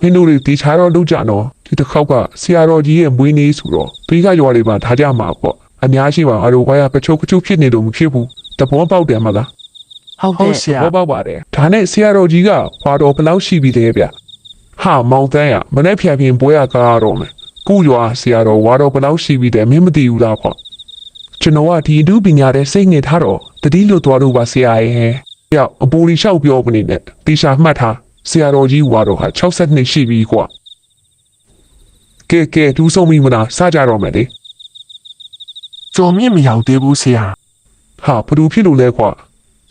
မင်းတို့တွေဒီချာတော့လုပ်ကြတော့ဒီတစ်ခေါက်ကဆရာတော်ကြီးရဲ့မွေးနေ့ဆိုတော့ဘေးကရွာတွေမှာထားကြမှာပေါ့အများရှိပါအတို့ဘွားရပချိုးပချိုးဖြစ်နေလို့မဖြစ်ဘူးတဘောပေါက်တယ်မလားဟုတ်ဟုတ်ကဲ့ဆရာဘောပေါက်ပါတယ်ဒါနဲ့ဆရာတော်ကြီးကဘွာတော်ဘယ်လောက်ရှိပြီလဲဗျဟာမောင်တန်းရမနေ့ဖြန်ပြင်ပွဲရကားတော့မယ်ကုရွာဆရာတော်ဝါတော်ဘယ်လောက်ရှိပြီလဲမင်းမသိဘူးလားပေါ့ကျွန်တော်ကဒီအမှုပညာတဲ့စိတ်နေထားတော့တတိလွတ်သွားလို့ပါဆရာရဲ့ရောက်အပူလီလျှောက်ပြောမနေနဲ့တေချာမှတ်ထား ဆရာတော်ကြီးဝါတော်ဟာ62ရှိပြီကွာကဲကဲဒူးဆုံးပြီမလားစကြတော့မယ်လေကြော်မြင့်မရောက်သေးဘူးဆရာဟာဘသူဖြစ်လို့လဲကွာ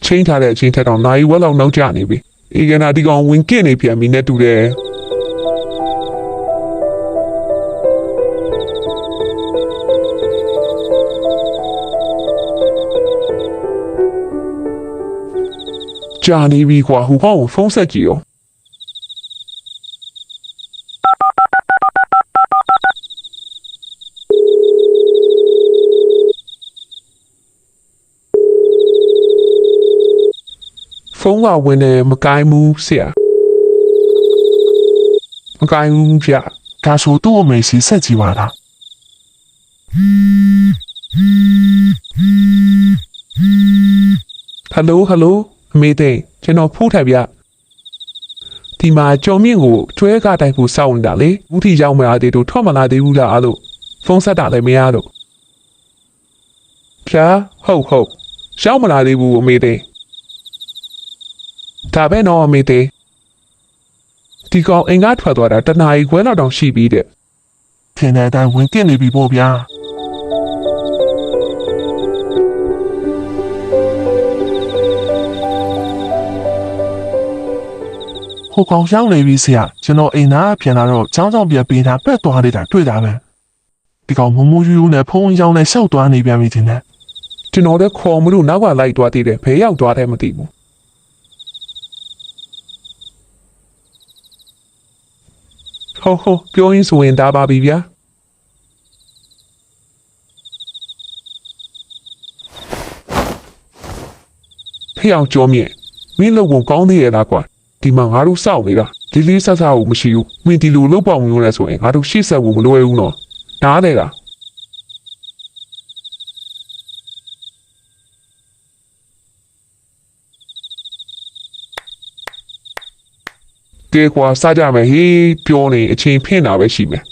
ချင်းထားတဲ့အချင်းထက်တော့နိုင်ဝက်လောက်နောက်ကျနေပြီအေကနာဒီကောင်ဝင်ကင့်နေပြန်ပြီနဲ့တူတယ်ကြာနေပြီကွာဟိုကောင်ကိုဖုန်းဆက်ကြည့်ရော ဖုန်းကဝင်နေမကိုင်းဘူးဆရာမကိုင်းဘူးဗျဒါဆိုသူ့အမေစီဆက်ကြည့်ပါလားဟယ်လိုဟယ်လိုအမေသိန်းကျွန်တော်ဖူးထိုင်ဗျဒီမှာကြုံမြင့်ကိုကျွဲကတိုက်ဖို့စောင့်နေတာလေဘူးထီရောက်မလာသေးတို့ထွက်မလာသေးဘူးလားအဲ့လိုဖုန်းဆက်တာလည်းမရတော့ဖြာဟုတ်ဟုတ်ရောက်မလာသေးဘူးအမေသိန်း ဒါပဲတော့အမေသိန်းဒီကောင်အင်္ဂါထွက်သွားတာတနားရီခွဲလောက်တောင်ရှိပြီတဲ့ထင်တဲ့အတိုင်းဝင်ကင့်နေပြီပေါ့ဗျာဟိုကောင်ရောက်နေပြီဆရာကျွန်တော်အိမ်သားပြန်လာတော့ចောင်းချောင်းပြပေးတာပက်သွားနေတာတွေ့တာပဲဒီကောင်မမူယူယူနဲ့ဖုန်းရောင်းနဲ့ရှောက်သွားနေပြန်ပြီတင်တယ်ကျွန်တော်လည်းခေါ်မလို့နောက်ကလိုက်သွားသေးတယ်ဘယ်ရောက်သွားတယ်မသိဘူး ဟိုဟိုပြောရင်းဆိုရင်ဒါပါပြီဗျာဖေအောင်ကြောမြင့်မင်းလုံကုန်ကောင်းသေးရဲ့လားကွာဒီမှာငါတို့စောင့်နေတာဒီလေးဆက်စားဖို့မရှိဘူးမင်းဒီလိုလုပ်ပေါအောင်မျိုးလဲဆိုရင်ငါတို့ရှေ့ဆက်ဖို့မလွယ်ဘူးနော်ဒါနဲ့လား ကဲကွာစကြမယ်ဟေးပြောနေအချိန်ဖင့်တာပဲရှိမယ်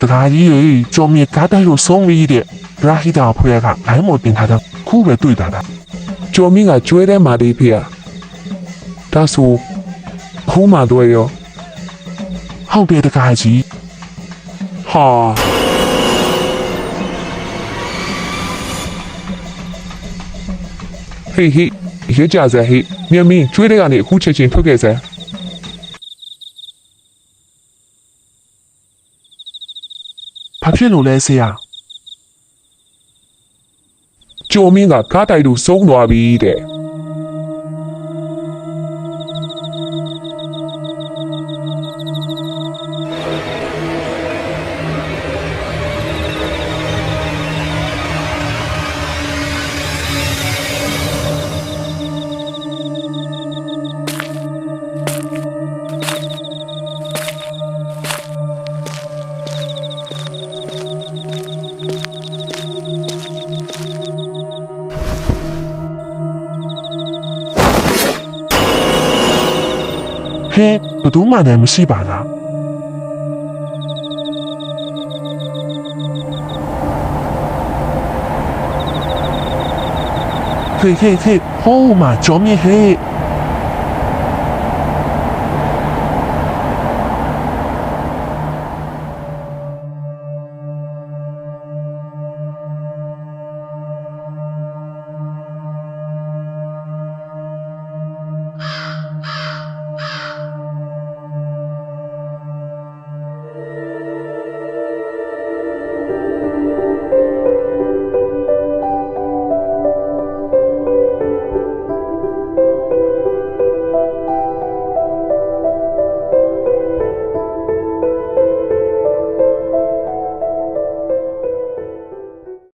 တရားကြီးရေကြော်မြေကားတိုက်လို့ဆုံးပြီတဲ့ ရာဟိတာဖွဲ့ကလိုင်းမော်တင်ထားတာခုပဲတွေ့တာလားကျော်မင်းကကျွဲထဲမှာလေးဖေးရဒါဆိုခုမှတော့ရောဟုတ်တယ်တကားကြီးဟာဟေးဟေးရကြစဟေးမြမင်းကျွေးတဲ့ကနေအခုချက်ချင်းထွက်ခဲ့စမ်းဘာဖြစ်လို့လဲဆရာ ကျော်မင်းကကားတိုက်လို့ဆုံးသွားပြီတဲ့ ဟဲဘယ်သူမှလည်းမရှိပါလားဟေးဟေးဟေးဟိုးမကြော်မြေဟေး